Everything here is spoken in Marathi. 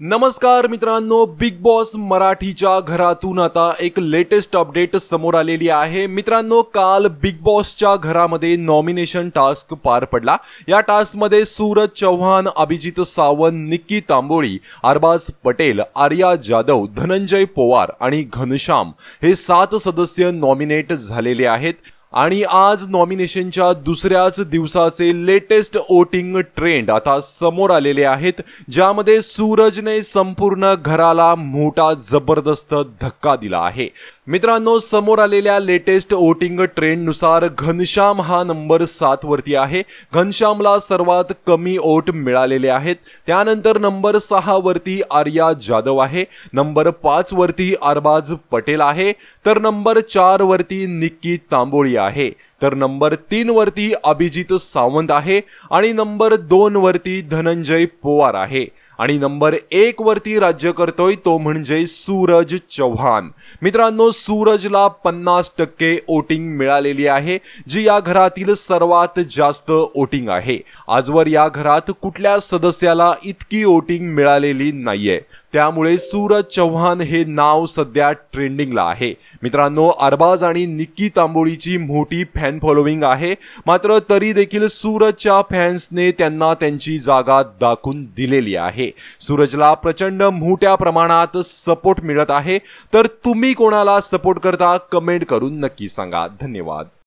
नमस्कार मित्रांनो बिग बॉस मराठीच्या घरातून आता एक लेटेस्ट अपडेट समोर आलेली आहे. मित्रांनो काल बिग बॉसच्या घरामध्ये नॉमिनेशन टास्क पार पडला. या टास्कमध्ये सूरज चव्हाण अभिजित सावंत निक्की तांबोळी अरबाज पटेल आर्या जाधव धनंजय पोवार आणि घनश्याम हे सात सदस्य नॉमिनेट झालेले आहेत. आणि आज नॉमिनेशनच्या दुसऱ्याच दिवसाचे लेटेस्ट वोटिंग ट्रेंड आता समोर आलेले आहेत ज्यामध्ये सूरजने संपूर्ण घराला मोठा जबरदस्त धक्का दिला आहे. मित्रांनो समोर आलेल्या लेटेस्ट वोटिंग ट्रेंडनुसार घनश्याम हा नंबर सात वरती आहे. घनश्यामला सर्वात कमी वोट मिळालेले आहेत. त्यानंतर नंबर सहा वरती आर्या जाधव आहे. नंबर पाच वरती अरबाज पटेल आहे. तर नंबर चार वरती निक्की तांबोळी आहे तर नंबर तीन वरती अभिजित सावंत आहे आणि नंबर दोन वरती धनंजय पोवार आहे. आणि नंबर एक वरती राज्य करतोय तो म्हणजे सूरज चव्हाण. मित्रांनो सूरजला पन्नास टक्के वोटिंग मिळालेली आहे जी या घरातील सर्वात जास्त वोटिंग आहे. आजवर या घरात कुठल्या सदस्याला इतकी वोटिंग मिळालेली नाहीये. त्यामुळे सूरज चव्हाण हे नाव सध्या ट्रेंडिंगला आहे. मित्रांनो अरबाज आणि निक्की तांबोळीची मोठी फॅन फॉलोविंग आहे. मात्र तरी देखील सूरजच्या फॅन्सने त्यांना त्यांची जागा दाखवून दिलेली आहे. सूरजला प्रचंड मोठ्या प्रमाणात सपोर्ट मिळत आहे. तर तुम्ही कोणाला सपोर्ट करता कमेंट करून नक्की सांगा. धन्यवाद.